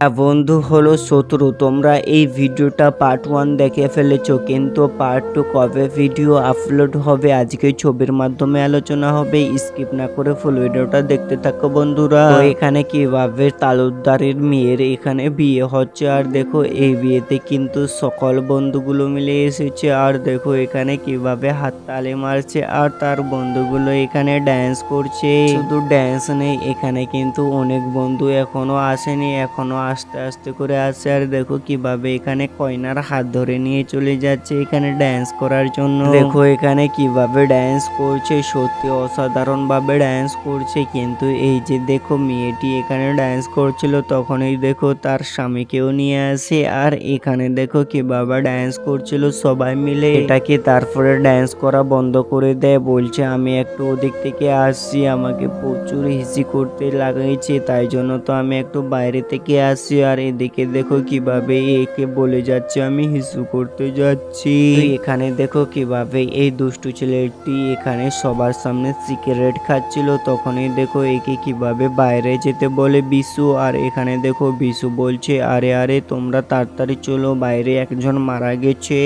বন্ধু হলো শত্রু, তোমরা এই ভিডিওটা পার্ট ওয়ান দেখে ফেলেছ, কিন্তু পার্ট টু কবে ভিডিও আপলোড হবে আজকে ছবির মাধ্যমে আলোচনা হবে স্কিপ না করে ফুল ভিডিওটা দেখতে থাকো বন্ধুরা। এখানে কীভাবে তালুকদারের মেয়ের এখানে বিয়ে হচ্ছে, আর দেখো এই বিয়েতে কিন্তু সকল বন্ধুগুলো মিলে এসেছে, আর দেখো এখানে কীভাবে হাত তালে মারছে, আর তার বন্ধুগুলো এখানে ড্যান্স করছে। শুধু ড্যান্স নেই, এখানে কিন্তু অনেক বন্ধু এখনও আসেনি, এখনও আস্তে আস্তে করে আসছে আর দেখো কীভাবে এখানে কয়নার হাত ধরে নিয়ে চলে যাচ্ছে এখানে ড্যান্স করার জন্য। দেখো এখানে কীভাবে ড্যান্স করছে, সত্যি অসাধারণ ভাবে ড্যান্স করছে। কিন্তু এই যে দেখো মেয়েটি এখানে ড্যান্স করছিল, তখনই দেখো তার স্বামীকেও নিয়ে আসে, আর এখানে দেখো কীভাবে ড্যান্স করছিল সবাই মিলে। এটাকে তারপরে ড্যান্স করা বন্ধ করে দেয়, বলছে, আমি একটু ওদিক থেকে আসছি, আমাকে প্রচুর হিসি করতে লাগিয়েছে তাই জন্য তো আমি একটু বাইরে থেকে আসছি আর এদিকে দেখো কীভাবে একে বলে যাচ্ছে, আমি হিসু করতে যাচ্ছি। এখানে দেখো কীভাবে এই দুষ্টু ছেলেটি এখানে সবার সামনে সিগারেট খাচ্ছিল, তখনই দেখো একে কীভাবে বাইরে যেতে বলে বিশু। আর এখানে দেখো বিশু বলছে, আরে আরে, তোমরা তাড়াতাড়ি চলো, বাইরে একজন মারা গেছে।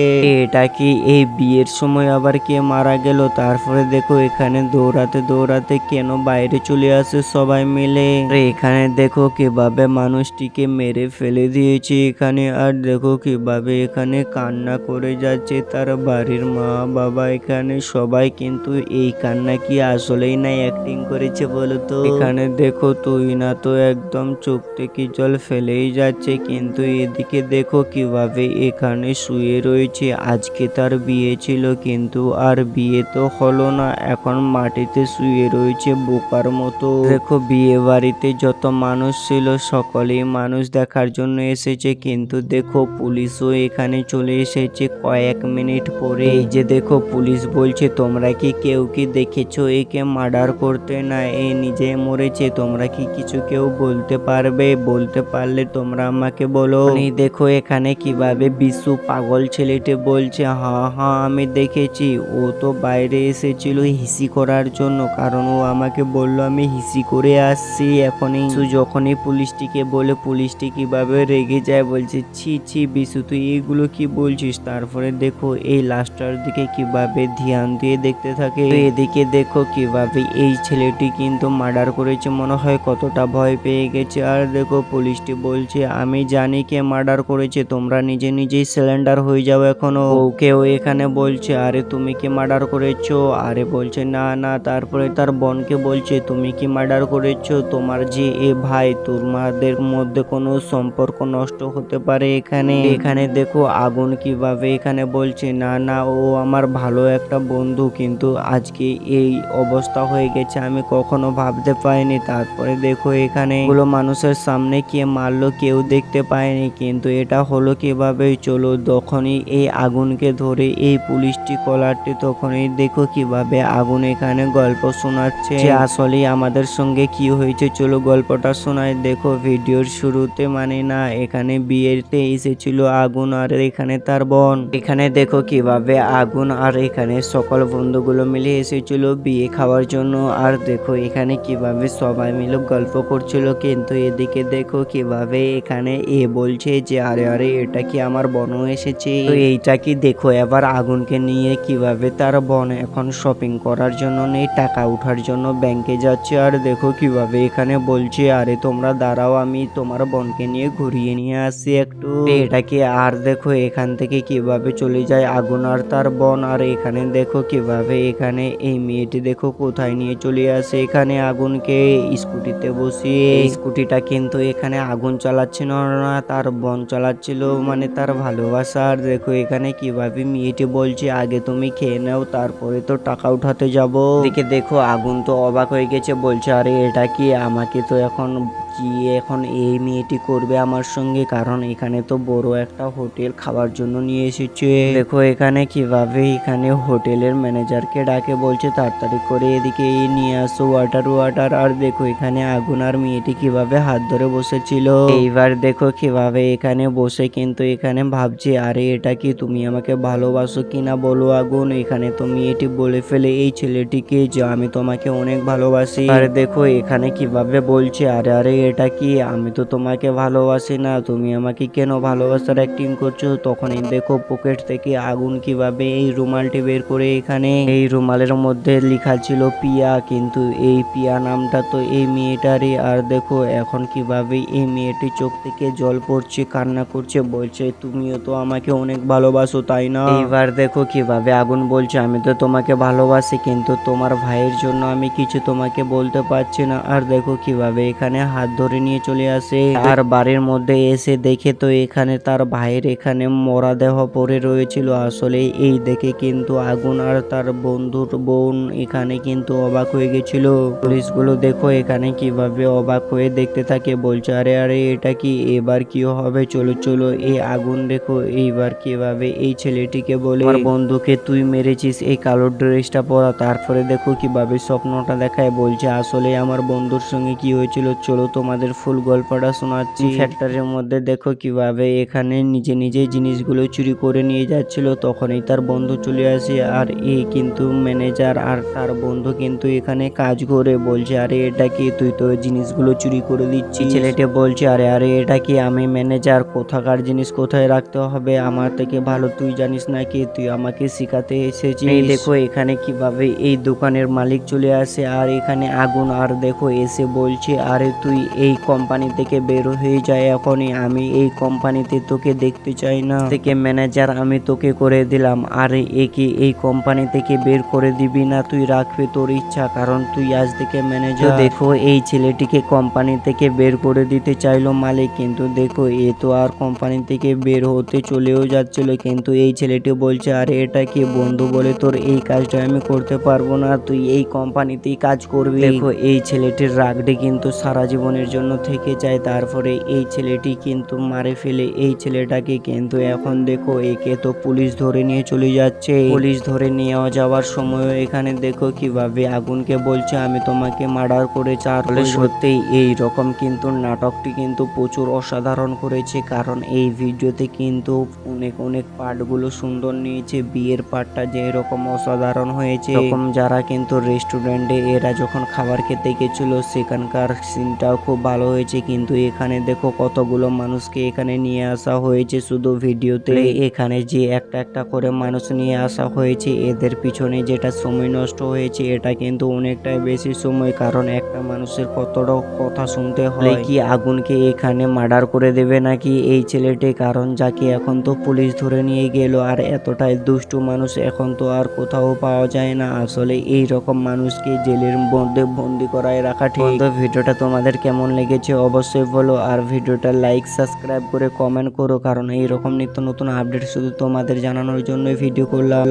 এটা কি এই বিয়ের সময় আবার কে মারা গেল? তারপরে দেখো এখানে দৌড়াতে দৌড়াতে কেন বাইরে চলে আসে সবাই মিলে? এখানে দেখো কীভাবে মানুষটিকে মেরে ফেলে দিয়েছে এখানে। আর দেখো কীভাবে এখানে কান্না করে যাচ্ছে তার বাড়ির মা বাবা এখানে। সবাই কিন্তু এই কান্না কি আসলেই নাই অ্যাক্টিং করেছে বলো তো এখানে দেখো তুই না তো একদম চোখ থেকে জল ফেলেই যাচ্ছে। কিন্তু এদিকে দেখো কীভাবে এখানে শুয়ে রয়েছে। আজকে তার বিয়ে ছিল কিন্তু আর বিয়ে তো হলো না। এখন মাটিতে শুয়ে রয়েছে বোকার মতো। দেখো বিয়ে বাড়িতে যত মানুষ ছিল সকলেই মানুষ দেখার জন্য এসেছে, কিন্তু দেখো পুলিশও এখানে চলে এসেছে কয়েক মিনিট পরে। এই যে দেখো পুলিশ বলছে, তোমরা কি কেউ কি দেখেছ একে মার্ডার করতে? না, এ নিজে মরেছে, তোমরা কি কিছু কেউ বলতে পারবে? বলতে পারলে তোমরা আমাকে বলো। এই দেখো এখানে কীভাবে বিশু পাগল ছেলেটি বলছে হ্যাঁ হ্যাঁ আমি দেখেছি। ও তো বাইরে এসেছিল হিসি করার জন্য, কারণ ও আমাকে বলল, আমি হিসি করে আসছি। এখনই যখনই পুলিশটিকে বলে পুলিশটি কীভাবে রেগে যায় বলছে, ছি ছি, বিশু, তুই এইগুলো কি বলছিস? তারপরে দেখো, এই লাস্টার দিকে কীভাবে ধ্যান দিয়ে দেখতে থাকে। এদিকে দেখো কীভাবে এই ছেলেটি কিন্তু মার্ডার করেছে, মনে হয় কতটা ভয় পেয়ে গেছে। আর দেখো, পুলিশটি বলছে, আমি জানি কে মার্ডার করেছে, তোমরা নিজে নিজেই সিলিন্ডার হয়ে যাও এখনও। ওকেও এখানে বলছে, আরে, তুমি কি মার্ডার করেছ? আরে, বলছে, না না। তারপরে তার বোনকে বলছে, তুমি কি মার্ডার করেছ? তোমার যে এ ভাই, তোমাদের মধ্যে কোনো সম্পর্ক নষ্ট হতে পারে এখানে। এখানে দেখো আগুন কীভাবে এখানে বলছে, না না, ও আমার ভালো একটা বন্ধু, কিন্তু আজকে এই অবস্থা হয়ে গেছে, আমি কখনো ভাবতে পাইনি তারপরে দেখো এখানে গুলো মানুষের সামনে কে মারলো, কেউ দেখতে পায়নি, কিন্তু এটা হলো কীভাবে চলো, তখনই এই আগুনকে ধরে এই পুলিশটি কলারটি তখনই দেখো কীভাবে আগুন এখানে গল্প শোনাচ্ছে। আসলে আমাদের সঙ্গে কি হয়েছে, চলো গল্পটা শোনায় দেখো, ভিডিওর শুরুতে মানে না, এখানে বিয়েতে এসেছিল আগুন আর এখানে তার বোন। এখানে দেখো কীভাবে আগুন আর এখানে সকল বন্ধুগুলো মিলে এসেছিল বিয়ে খাওয়ার জন্য। আর দেখো এখানে কীভাবে সবাই মিলে গল্প করছিল। কিন্তু এদিকে দেখো কীভাবে এখানে এ বলছে যে, আরে আরে, এটা কি আমার বোন এসেছে? এইটা কি দেখো এবার আগুনকে নিয়ে কীভাবে তার বোন এখন শপিং করার জন্য নেই, টাকা উঠার জন্য ব্যাংকে যাচ্ছে। আর দেখো কীভাবে এখানে বলছে, আরে, তোমরা দাঁড়াও, আমি তোমার বোনকে নিয়ে ঘুরিয়ে নিয়ে আসি একটু। এটাকে আর দেখো এখান থেকে কীভাবে চলে যায় আগুন আর তার বোন, আর এখানে দেখো কীভাবে এখানে এই মেয়েটি দেখো কোথায় নিয়ে চলে আসে। এখানে আগুনকে স্কুটিতে বসিয়ে স্কুটিটা কিন্তু এখানে আগুন চালাচ্ছিল না, তার বন চালাচ্ছিল মানে তার ভালোবাসা। আর দেখো এখানে কীভাবে মেয়েটি বলছে, আগে তুমি খেয়ে নাও, তারপরে তো টাকা উঠাতে যাব। এদিকে দেখো আগুন তো অবাক হয়ে গেছে, বলছে, আরে, এটা কি আমাকে তো এখন, কি এখন এই মেয়েটি করবে আমার সঙ্গে? কারণ এখানে তো বড় একটা হোটেল খাবার জন্য নিয়ে এসেছে। দেখো এখানে কীভাবে এখানে হোটেলের ম্যানেজারকে ডাকে, বলছে তাড়াতাড়ি করে এদিকে এই নিয়ে আসো ওয়াটার ওয়াটার আর দেখো এখানে আগুন আর মেয়েটি কীভাবে হাত ধরে বসেছিল? এইবার দেখো কীভাবে এখানে বসে, কিন্তু এখানে ভাবছে, আরে, এটা কি তুমি আমাকে ভালোবাসো কিনা বলো আগুন? এখানে তো মেয়েটি বলে ফেলে, এই ছেলেটিকে যে আমি তোমাকে অনেক ভালোবাসি। আর দেখো এখানে কীভাবে বলছে, আরে আরে, এটা কি? আমি তো তোমার তোমাকে ভালোবাসি না, তুমি আমাকে কেন ভালোবাসার অ্যাক্টিং করছ? তখনই দেখো পকেট থেকে আগুন কীভাবে এই রুমালটি বের করে এখানে। এই রুমালের মধ্যে লেখা ছিল পিয়া, কিন্তু এই পিয়া নামটা তো এই মেয়েটারই। আর দেখো এখন কীভাবে এই মেয়েটি চোখ থেকে জল পড়ছে, কান্না করছে, বলছে, তুমিও তো আমাকে অনেক ভালোবাসো, তাই না? এবার দেখো কীভাবে আগুন বলছে, আমি তো তোমাকে ভালোবাসি, কিন্তু তোমার ভাইয়ের জন্য আমি কিছু তোমাকে বলতে পারছি না। আর দেখো কীভাবে এখানে হাত ধরে নিয়ে চলে আসে। আর বাড়ির মধ্যে এসে দেখে তো এখানে তার ভাইয়ের এখানে মরা দেহ পড়ে রয়েছিল। আসলে এই দেখে কিন্তু আগুন আর তার বন্ধুর বোন এখানে কিন্তু অবাক হয়ে গেছিল। পুলিশগুলো দেখো এখানে কীভাবে অবাক হয়ে দেখতে থাকে। বলছে আরে আরে এটা কি? এবার কি হবে? চলো চলো এই আগুন দেখো। এইবার কীভাবে এই ছেলেটিকে বলে আমার বন্ধুকে তুই মেরেছিস এই কালো ড্রেসটা পরা। তারপরে দেখো কীভাবে স্বপ্নটা দেখায়। বলছে আসলে আমার বন্ধুর সঙ্গে কি হয়েছিল? চলো তোমাদের ফুল গল্পটা শোনাচ্ছি। ফ্যাক্টরির মধ্যে দেখো কীভাবে এখানে নিজে নিজে জিনিসগুলো চুরি করে নিয়ে যাচ্ছিল। তখনই তার বন্ধু চলে আসে আর এ কিন্তু ম্যানেজার আর তার বন্ধু কিন্তু এখানে কাজ করে বলছে আরে এটা কি? তুই তো জিনিসগুলো চুরি করে দিচ্ছিস। ছেলেটা বলছে আরে আরে এটা কি? আমি ম্যানেজার কোথাকার জিনিস কোথায় রাখতে হবে? আমার থেকে ভালো তুই জানিস না কি? তুই আমাকে শিখাতে এসেছিস। দেখো এখানে কীভাবে এই দোকানের মালিক চলে আসে আর এখানে আগুন আর দেখো এসে বলছে আরে তুই এই কোম্পানি থেকে বের হয়ে যায় এখনই। আমি এই কোম্পানিতে তোকে দেখতে চাই না। থেকে ম্যানেজার, আমি তোকে করে দিলাম। আর, একে এই কোম্পানি থেকে বের করে দিবি না। তুই রাখবি তোর ইচ্ছা, কারণ তুই আজ থেকে ম্যানেজার। দেখো, এই ছেলেটিকে কোম্পানি থেকে বের করে দিতে চাইলো মালিক, কিন্তু দেখো, এ তো আর কোম্পানি থেকে বের হতে চলেও যাচ্ছিল। কিন্তু এই ছেলেটি বলছে, আরে, এটা কি বন্ধু বলে তোর এই কাজটা আমি করতে পারব না? তুই এই কোম্পানিতেই কাজ করবি। দেখো, এই ছেলেটির রাগটি কিন্তু সারা জীবনের জন্য থেকে যায়। তারপরে এই ছেলেটি কিন্তু মারে ফেলে। এই ছেলেটাকে কিন্তু এখন দেখো একে তো পুলিশ ধরে নিয়ে চলে যাচ্ছে। পুলিশ ধরে নিয়ে যাওয়ার সময় এখানে দেখো কীভাবে আগুনকে বলছে আমি তোমাকে মার্ডার করে চার সত্যি এই রকম কিন্তু নাটকটি কিন্তু প্রচুর অসাধারণ করেছে। কারণ এই ভিডিওতে কিন্তু অনেক অনেক পার্টগুলো সুন্দর নিয়েছে। বিয়ের পার্টটা যে এরকম অসাধারণ হয়েছে। এরকম যারা কিন্তু রেস্টুরেন্টে এরা যখন খাবার খেতে গেছিল সেখানকার সিনটাও খুব ভালো হয়েছে। কিন্তু এখানে দেখো কতগুলো মানুষকে এখানে নিয়ে আসা হয়েছে শুধু ভিডিওতে। এখানে যে একটা একটা করে মানুষ নিয়ে আসা হয়েছে, এদের পিছনে যেটা সময় নষ্ট হয়েছে, এটা কিন্তু অনেকটাই বেশি সময়, কারণ একটা মানুষের কতটা কথা শুনতে হয়। কি আগুনকে এখানে মার্ডার করে দেবে নাকি এই ছেলেটি? কারণ যাকে এখন তো পুলিশ ধরে নিয়ে গেল, আর এতটাই দুষ্টু মানুষ এখন তো আর কোথাও পাওয়া যায় না। আসলে এই রকম মানুষকে জেলের মধ্যে বন্দি করায় রাখা ঠিক। ভিডিওটা তোমাদের কেমন লেগেছে অবশ্যই বলো আর ভিডিওটা লাইক সাবস্ক্রাইব করে কমেন্ট করো, কারণ এইরকম নিত্য নতুন আপডেট শুধু তোমাদের জানানোর জন্যই ভিডিও করলাম।